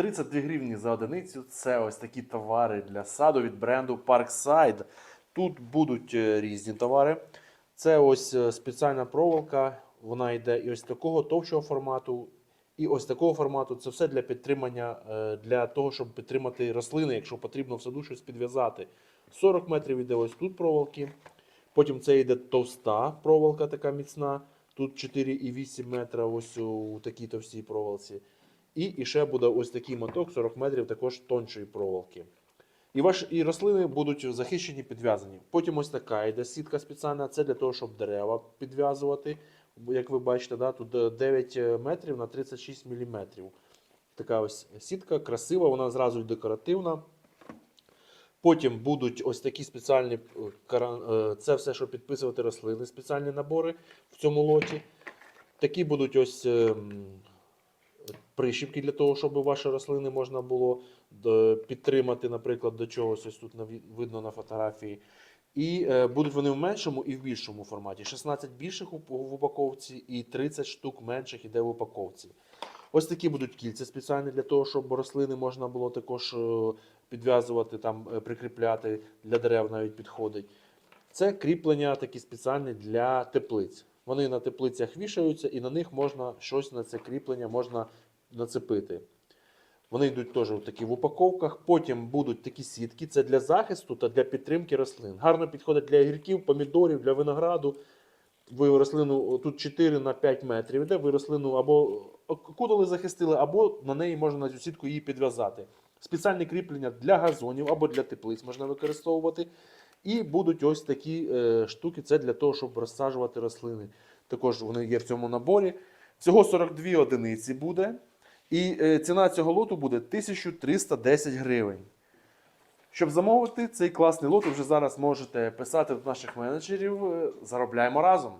32 гривні за одиницю. Це ось такі товари для саду від бренду Parkside. Тут будуть е, різні товари. Це ось е, спеціальна проволока. Вона йде і ось такого товщого формату, і ось такого формату. Це все для підтримання, е, для того, щоб підтримати рослини, якщо потрібно в саду щось підв'язати. 40 метрів йде ось тут проволоки. Потім це йде товста проволока, така міцна. Тут 4,8 метра ось у такій товстій проволоці. І, і ще буде ось такий моток 40 метрів також тоншої проволоки. І, ваш, і рослини будуть захищені, підв'язані. Потім ось така йде сітка спеціальна. Це для того, щоб дерева підв'язувати. Як ви бачите, да, тут е, 9 метрів на 36 міліметрів. Така ось сітка красива, вона зразу декоративна. Потім будуть ось такі спеціальні е, е, це все, що підписувати рослини, спеціальні набори в цьому лоті. Такі будуть ось ем, прищіпки для того, щоб ваші рослини можна було підтримати, наприклад, до чогось. Ось тут видно на фотографії. І е, будуть вони в меншому і в більшому форматі. 16 більших в упаковці і 30 штук менших іде в упаковці. Ось такі будуть кільця спеціальні для того, щоб рослини можна було також е, підв'язувати, там, е, прикріпляти, для дерев навіть підходить. Це кріплення такі спеціальні для теплиць. Вони на теплицях вішаються і на них можна щось на це кріплення можна нацепити. Вони йдуть теж такі в упаковках. Потім будуть такі сітки. Це для захисту та для підтримки рослин. Гарно підходять для огірків, помідорів, для винограду. Ви рослину тут 4 на 5 метрів, де ви рослину або окутали, захистили, або на неї можна на цю сітку її підв'язати. Спеціальне кріплення для газонів або для теплиць можна використовувати. І будуть ось такі е, штуки. Це для того, щоб розсаджувати рослини. Також вони є в цьому наборі. Всього 42 одиниці буде. І е, ціна цього лоту буде 1310 гривень. Щоб замовити цей класний лот, ви вже зараз можете писати до наших менеджерів. е, Заробляємо разом.